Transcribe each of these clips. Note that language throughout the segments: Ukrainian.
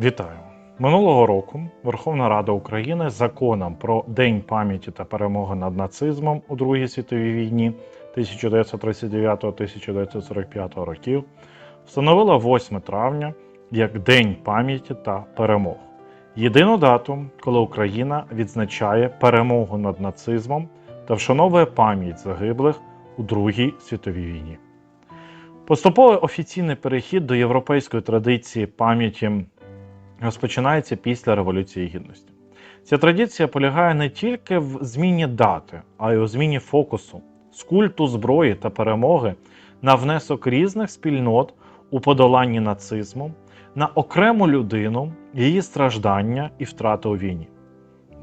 Вітаю! Минулого року Верховна Рада України законом про День пам'яті та перемоги над нацизмом у Другій світовій війні 1939-1945 років встановила 8 травня як День пам'яті та перемог. Єдину дату, коли Україна відзначає перемогу над нацизмом та вшановує пам'ять загиблих у Другій світовій війні. Поступовий офіційний перехід до європейської традиції пам'яті розпочинається після Революції Гідності. Ця традиція полягає не тільки в зміні дати, а й у зміні фокусу з культу зброї та перемоги на внесок різних спільнот у подоланні нацизму, на окрему людину, її страждання і втрати у війні.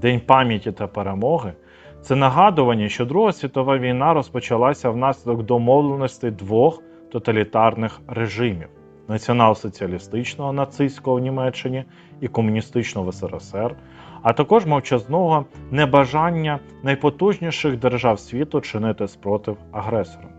День пам'яті та перемоги це нагадування, що Друга світова війна розпочалася внаслідок домовленостей двох тоталітарних режимів націонал-соціалістичного нацистського в Німеччині і комуністичного в СРСР, а також мовчазного небажання найпотужніших держав світу чинити спротив агресорам.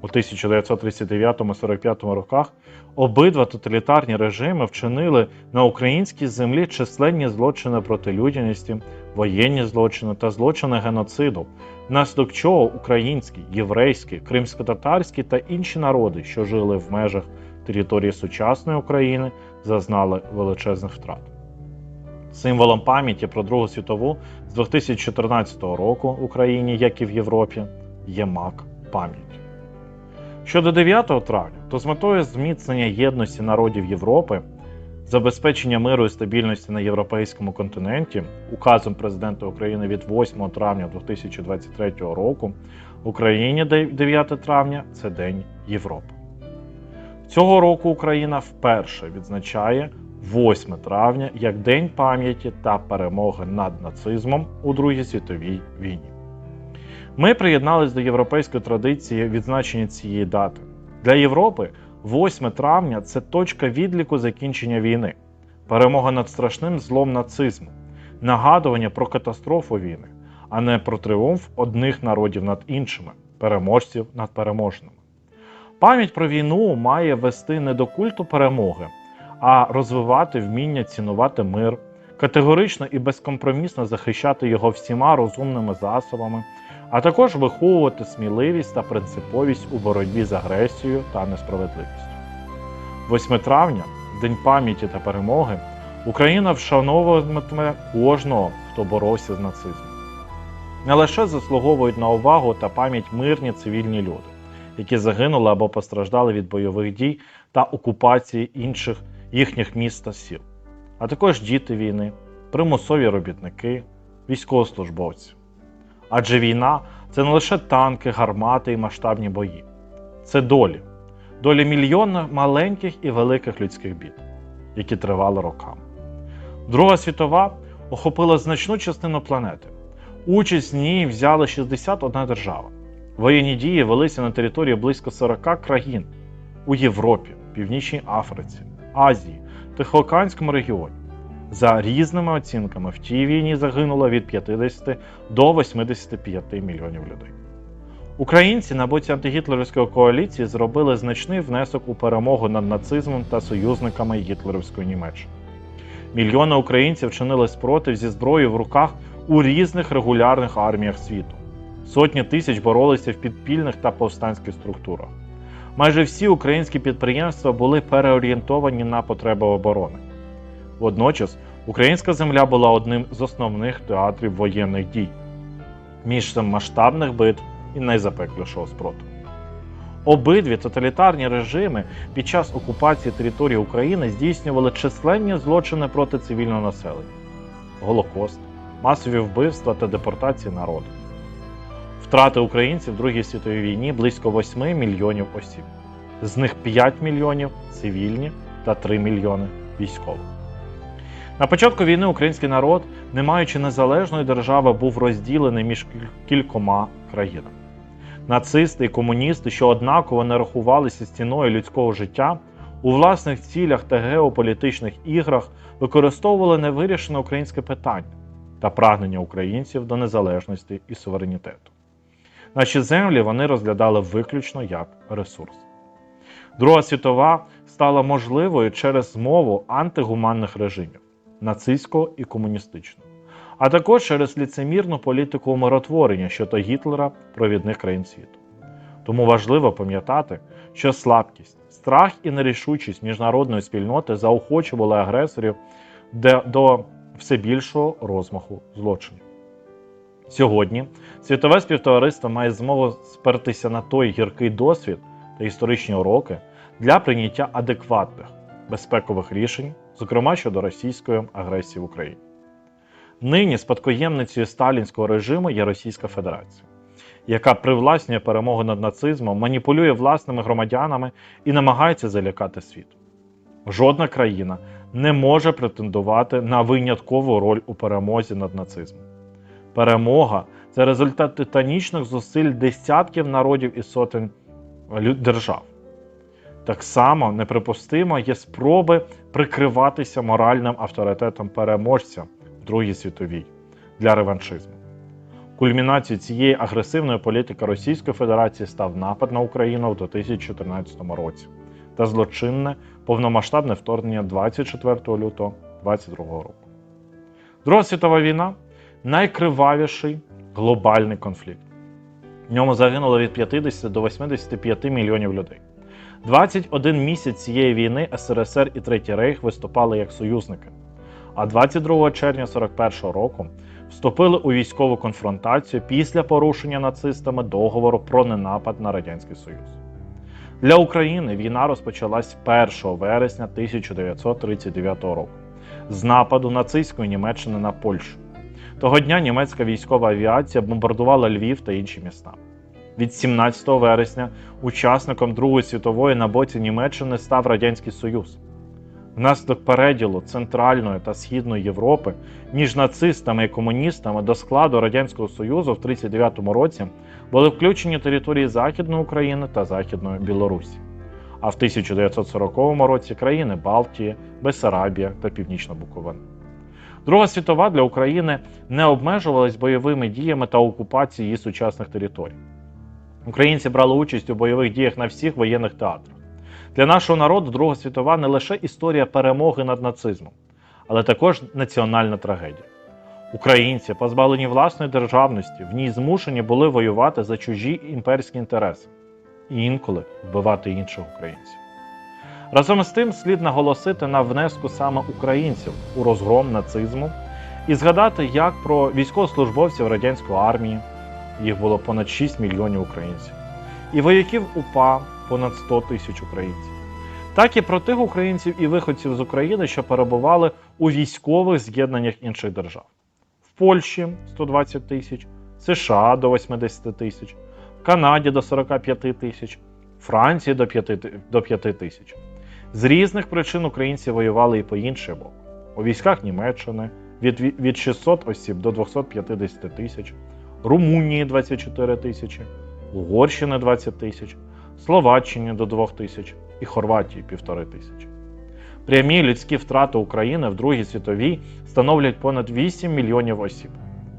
У 1939-45 роках обидва тоталітарні режими вчинили на українській землі численні злочини проти людяності, воєнні злочини та злочини геноциду, внаслідок чого українські, єврейські, кримсько-татарські та інші народи, що жили в межах території сучасної України, зазнали величезних втрат. Символом пам'яті про Другу світову з 2014 року в Україні, як і в Європі, є мак пам'яті. Щодо 9 травня, то з метою зміцнення єдності народів Європи, забезпечення миру і стабільності на європейському континенті, указом президента України від 8 травня 2023 року, в Україні 9 травня це День Європи. Цього року Україна вперше відзначає 8 травня як День пам'яті та перемоги над нацизмом у Другій світовій війні. Ми приєднались до європейської традиції відзначення цієї дати. Для Європи 8 травня це точка відліку закінчення війни, перемога над страшним злом нацизму, нагадування про катастрофу війни, а не про тріумф одних народів над іншими, переможців над переможними. Пам'ять про війну має вести не до культу перемоги, а розвивати вміння цінувати мир, категорично і безкомпромісно захищати його всіма розумними засобами, а також виховувати сміливість та принциповість у боротьбі з агресією та несправедливістю. 8 травня, День пам'яті та перемоги, Україна вшановуватиме кожного, хто боровся з нацизмом. Не лише заслуговують на увагу та пам'ять мирні цивільні люди які загинули або постраждали від бойових дій та окупації інших їхніх міст та сіл, а також діти війни, примусові робітники, військовослужбовці. Адже війна це не лише танки, гармати і масштабні бої, це долі, долі мільйонів маленьких і великих людських бід, які тривали роками. Друга світова охопила значну частину планети. Участь в ній взяли 61 держава. Воєнні дії велися на території близько 40 країн у Європі, Північній Африці, Азії, Тихоокеанському регіоні. За різними оцінками, в тій війні загинуло від 50 до 85 мільйонів людей. Українці на боці антигітлерівської коаліції зробили значний внесок у перемогу над нацизмом та союзниками гітлерівської Німеччини. Мільйони українців чинили спротив зі зброєю в руках у різних регулярних арміях світу. Сотні тисяч боролися в підпільних та повстанських структурах. Майже всі українські підприємства були переорієнтовані на потреби оборони. Водночас українська земля була одним з основних театрів воєнних дій, місцем масштабних битв і найзапеклішого спротиву. Обидві тоталітарні режими під час окупації території України здійснювали численні злочини проти цивільного населення: Голокост, масові вбивства та депортації народу. Втрати українців в Другій світовій війні близько 8 мільйонів осіб. З них 5 мільйонів цивільні та 3 мільйони військових. На початку війни український народ, не маючи незалежної держави, був розділений між кількома країнами. Нацисти і комуністи, що однаково не рахувалися стіною людського життя, у власних цілях та геополітичних іграх використовували невирішене українське питання та прагнення українців до незалежності і суверенітету. Наші землі вони розглядали виключно як ресурс. Друга світова стала можливою через змову антигуманних режимів нацистського і комуністичного, а також через ліцемірну політику умиротворення щодо Гітлера провідних країн світу. Тому важливо пам'ятати, що слабкість, страх і нерішучість міжнародної спільноти заохочували агресорів до все більшого розмаху злочинів. Сьогодні світове співтовариство має змогу спертися на той гіркий досвід та історичні уроки для прийняття адекватних безпекових рішень, зокрема щодо російської агресії в Україні. Нині спадкоємницею сталінського режиму є Російська Федерація, яка привласнює перемогу над нацизмом, маніпулює власними громадянами і намагається залякати світ. Жодна країна не може претендувати на виняткову роль у перемозі над нацизмом. Перемога це результат титанічних зусиль десятків народів і сотень держав. Так само неприпустимо є спроби прикриватися моральним авторитетом переможця в Другій світовій для реваншизму. Кульмінацією цієї агресивної політики Російської Федерації став напад на Україну в 2014 році та злочинне повномасштабне вторгнення 24 лютого 2022 року. Друга світова війна найкривавіший глобальний конфлікт. В ньому загинуло від 50 до 85 мільйонів людей. 21 місяць цієї війни СРСР і Третій Рейх виступали як союзники. А 22 червня 41 року вступили у військову конфронтацію після порушення нацистами договору про ненапад на Радянський Союз. Для України війна розпочалась 1 вересня 1939 року з нападу нацистської Німеччини на Польщу. Того дня німецька військова авіація бомбардувала Львів та інші міста. Від 17 вересня учасником Другої світової на боці Німеччини став Радянський Союз. Внаслідок переділу Центральної та Східної Європи між нацистами і комуністами до складу Радянського Союзу в 1939 році були включені території Західної України та Західної Білорусі. А в 1940 році країни Балтії, Бесарабія та Північна Буковина. Друга світова для України не обмежувалась бойовими діями та окупацією сучасних територій. Українці брали участь у бойових діях на всіх воєнних театрах. Для нашого народу Друга світова не лише історія перемоги над нацизмом, але також національна трагедія. Українці, позбавлені власної державності, в ній змушені були воювати за чужі імперські інтереси і інколи вбивати інших українців. Разом з тим слід наголосити на внеску саме українців у розгром нацизму і згадати, як про військовослужбовців радянської армії, їх було понад 6 мільйонів українців, і вояків УПА понад 100 тисяч українців, так і про тих українців і виходців з України, що перебували у військових з'єднаннях інших держав. В Польщі 120 тисяч, США до 80 тисяч, в Канаді до 45 тисяч, Франції до 5, ти- до 5 тисяч. З різних причин українці воювали і по бок. У військах Німеччини від, від 600 осіб до 250 тисяч, Румунії 24 тисячі, Угорщини 20 тисяч, Словаччині до 2 тисяч і Хорватії півтори тисячі. Прямі людські втрати України в Другій світовій становлять понад 8 мільйонів осіб,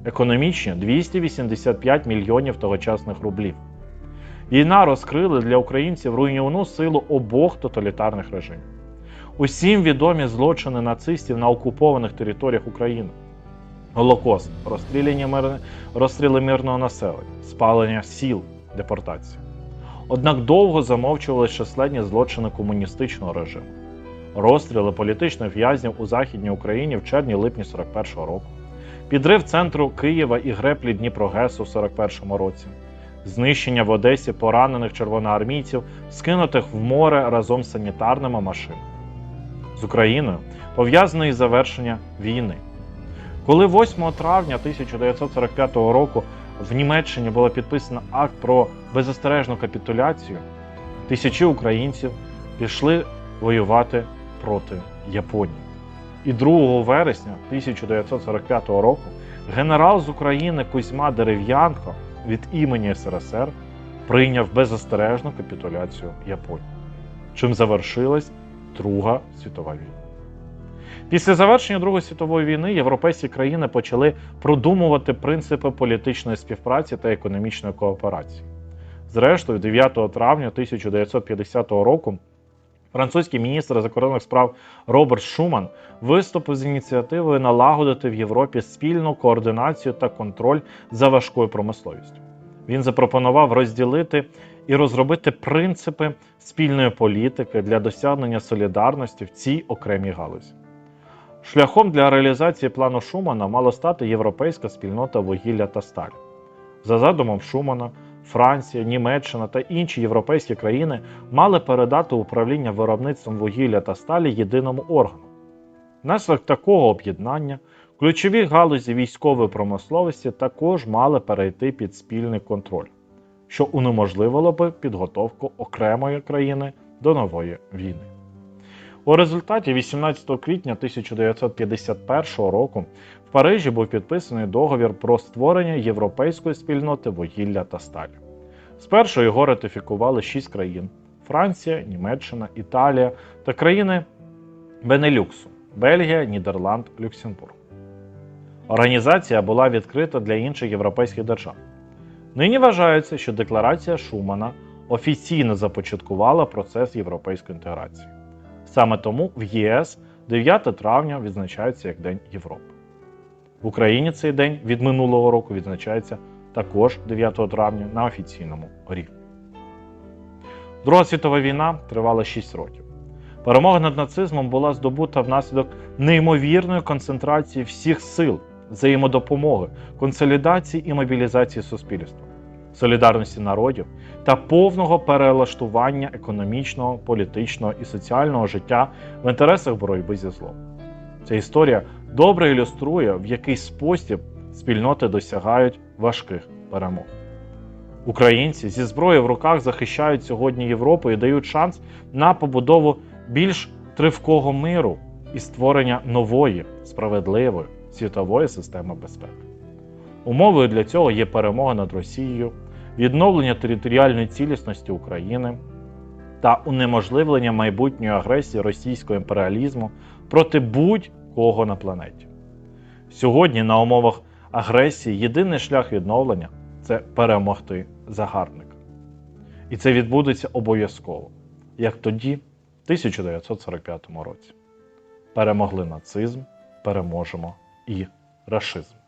економічні 285 мільйонів тогочасних рублів. Війна розкрила для українців руйнівну силу обох тоталітарних режимів. Усім відомі злочини нацистів на окупованих територіях України. Голокост, розстріляння розстріли мирного населення, спалення сіл, депортація. Однак довго замовчували численні злочини комуністичного режиму, розстріли політичних в'язнів у Західній Україні в червні-липні 41-го року, підрив центру Києва і греплі Дніпрогесу в 41-му році, знищення в Одесі поранених червоноармійців, скинутих в море разом з санітарними машинами. З Україною пов'язано і завершення війни. Коли 8 травня 1945 року в Німеччині було підписано акт про беззастережну капітуляцію, тисячі українців пішли воювати проти Японії. І 2 вересня 1945 року генерал з України Кузьма Дерев'янко від імені СРСР прийняв беззастережну капітуляцію Японії, чим завершилась Друга світова війна. Після завершення Другої світової війни європейські країни почали продумувати принципи політичної співпраці та економічної кооперації. Зрештою, 9 травня 1950 року французький міністр закордонних справ Роберт Шуман виступив з ініціативою налагодити в Європі спільну координацію та контроль за важкою промисловістю. Він запропонував розділити і розробити принципи спільної політики для досягнення солідарності в цій окремій галузі. Шляхом для реалізації плану Шумана мала стати європейська спільнота вугілля та сталі. За задумом Шумана, Франція, Німеччина та інші європейські країни мали передати управління виробництвом вугілля та сталі єдиному органу. Внаслідок такого об'єднання ключові галузі військової промисловості також мали перейти під спільний контроль, що унеможливило би підготовку окремої країни до нової війни. У результаті 18 квітня 1951 року в Парижі був підписаний договір про створення європейської спільноти вугілля та сталі. Спершу його ратифікували шість країн: Франція, Німеччина, Італія та країни Бенелюксу Бельгія, Нідерланд, Люксембург. Організація була відкрита для інших європейських держав. Нині вважається, що декларація Шумана офіційно започаткувала процес європейської інтеграції. Саме тому в ЄС 9 травня відзначається як День Європи. В Україні цей день від минулого року відзначається також 9 травня на офіційному рівні. Друга світова війна тривала 6 років. Перемога над нацизмом була здобута внаслідок неймовірної концентрації всіх сил, взаємодопомоги, консолідації і мобілізації суспільства, солідарності народів та повного перелаштування економічного, політичного і соціального життя в інтересах боротьби зі злом. Ця історія добре ілюструє, в який спосіб спільноти досягають важких перемог. Українці зі зброєю в руках захищають сьогодні Європу і дають шанс на побудову більш тривкого миру і створення нової, справедливої світової системи безпеки. Умовою для цього є перемога над Росією, відновлення територіальної цілісності України та унеможливлення майбутньої агресії російського імперіалізму проти будь-кого на планеті. Сьогодні на умовах агресії єдиний шлях відновлення це перемогти загарбника. І це відбудеться обов'язково, як тоді, в 1945 році. Перемогли нацизм, переможемо і рашизм.